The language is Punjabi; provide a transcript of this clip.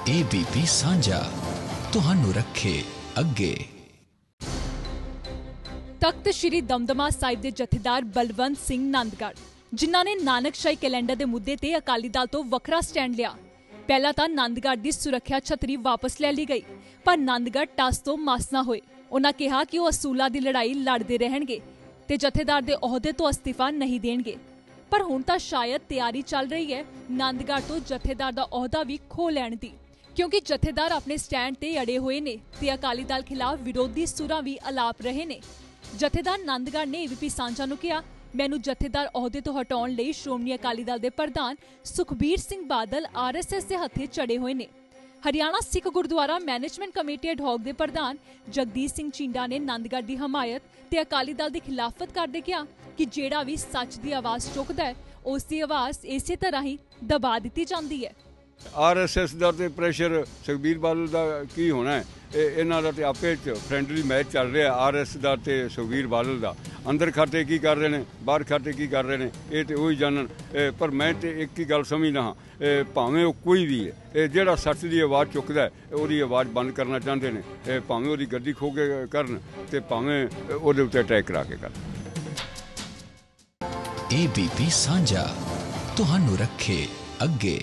ABP ਸਾਂਝਾ, ਤੁਹਾਨੂੰ ਰੱਖੇ ਅੱਗੇ। ਤਖਤ ਸ੍ਰੀ ਦਮਦਮਾ ਸਾਹਿਬ ਦੇ ਜਥੇਦਾਰ ਬਲਵੰਤ ਸਿੰਘ ਨੰਦਗੜ੍ਹ, ਜਿਨ੍ਹਾਂ ਨੇ ਨਾਨਕਸ਼ਾਹੀ ਕੈਲੰਡਰ ਦੇ ਮੁੱਦੇ ਤੇ ਅਕਾਲੀ ਦਲ ਤੋਂ ਵੱਖਰਾ ਸਟੈਂਡ ਲਿਆ। ਪਹਿਲਾਂ ਤਾਂ ਨੰਦਗੜ੍ਹ ਦੀ ਸੁਰੱਖਿਆ ਛਤਰੀ ਵਾਪਸ ਲੈ ਲਈ ਗਈ, ਪਰ ਨੰਦਗੜ੍ਹ ਟਸ ਤੋਂ ਮਸ ਨਾ ਹੋਏ। ਉਹਨਾਂ ਕਿਹਾ ਕਿ ਉਹ ਅਸੂਲਾਂ ਦੀ ਲੜਾਈ ਲੜਦੇ ਰਹਿਣਗੇ ਤੇ ਜਥੇਦਾਰ ਦੇ ਅਹੁਦੇ ਤੋਂ ਅਸਤੀਫਾ ਨਹੀਂ ਦੇਣਗੇ। ਪਰ ਹੁਣ ਤਾਂ ਸ਼ਾਇਦ ਤਿਆਰੀ ਚੱਲ ਰਹੀ ਹੈ ਨੰਦਗੜ੍ਹ ਤੋਂ ਜਥੇਦਾਰ ਦਾ ਅਹੁਦਾ ਵੀ ਖੋ ਲੈਣ ਦੀ। ਕਿਉਂਕਿ ਜਥੇਦਾਰ ਆਪਣੇ ਸਟੈਂਡ ਤੇ ਅੜੇ ਹੋਏ ਨੇ ਤੇ ਅਕਾਲੀ ਦਲ ਖਿਲਾਫ ਵਿਰੋਧੀ ਸੁਰਾਂ ਵੀ ਅਲਾਪ ਰਹੇ ਨੇ। ਜਥੇਦਾਰ ਨੰਦਗੜ੍ਹ ਨੇ ਏਵੀਪੀ ਸਾਂਝਾ ਨੂੰ ਕਿਹਾ, ਮੈਨੂੰ ਜਥੇਦਾਰ ਅਹੁਦੇ ਤੋਂ ਹਟਾਉਣ ਲਈ ਸ਼੍ਰੋਮਣੀ ਅਕਾਲੀ ਦਲ ਦੇ ਪ੍ਰਧਾਨ ਸੁਖਬੀਰ ਸਿੰਘ ਬਾਦਲ ਆਰਐਸਐਸ ਦੇ ਹੱਥੇ ਚੜੇ ਹੋਏ ਨੇ। ਹਰਿਆਣਾ ਸਿੱਖ ਗੁਰਦੁਆਰਾ ਮੈਨੇਜਮੈਂਟ ਕਮੇਟੀ ਐਡ ਦੇ ਪ੍ਰਧਾਨ ਜਗਦੀਸ਼ ਸਿੰਘ ਚਿੰਡਾ ਨੇ ਨੰਦਗੜ੍ਹ ਦੀ ਹਮਾਇਤ ਤੇ ਅਕਾਲੀ ਦਲ ਦੀ ਖਿਲਾਫਤ ਕਰਦੇ ਕਿਹਾ ਕਿ ਜਿਹੜਾ ਵੀ ਸੱਚ ਦੀ ਆਵਾਜ਼ ਚੁੱਕਦਾ ਹੈ, ਉਸ ਦੀ ਆਵਾਜ਼ ਇਸੇ ਤਰ੍ਹਾਂ ਹੀ ਦਬਾ ਦਿੱਤੀ ਜਾਂਦੀ ਹੈ। ਆਰਐਸਐਸ ਦਾ ਤੇ ਪ੍ਰੈਸ਼ਰ ਸੁਖਬੀਰ ਬਾਦਲ ਦਾ ਕੀ ਹੋਣਾ ਹੈ? ਇਹ ਇਹਨਾਂ ਦਾ ਤੇ ਆਪੇ ਚ ਫ੍ਰੈਂਡਲੀ ਮੈਚ ਚੱਲ ਰਿਹਾ ਆਰਐਸ ਦਾ ਤੇ ਸੁਖਬੀਰ ਬਾਦਲ ਦਾ। ਅੰਦਰ ਖਾਤੇ ਕੀ ਕਰ ਰਹੇ ਨੇ, ਬਾਹਰ ਖਾਤੇ ਕੀ ਕਰ ਰਹੇ ਨੇ, ਇਹ ਤੇ ਉਹੀ ਜਾਣਨ। ਇਹ ਪਰ ਮੈਂ ਤੇ ਇੱਕ ਹੀ ਗੱਲ ਸਮਝਦਾ ਹਾਂ ਭਾਵੇਂ ਉਹ ਕੋਈ ਵੀ ਹੈ, ਇਹ ਜਿਹੜਾ ਸੱਚ ਦੀ ਆਵਾਜ਼ ਚੁੱਕਦਾ ਹੈ ਉਹਦੀ ਆਵਾਜ਼ ਬੰਦ ਕਰਨਾ ਚਾਹੁੰਦੇ ਨੇ। ਇਹ ਭਾਵੇਂ ਉਹਦੀ ਗੱਡੀ ਖੋ ਕੇ ਕਰਨ ਤੇ ਭਾਵੇਂ ਉਹਦੇ ਉੱਤੇ ਅਟੈਕ ਕਰਾ ਕੇ ਕਰਨ। ABP ਸਾਂਝਾ, ਤੁਹਾਨੂੰ ਰੱਖੇ ਅੱਗੇ।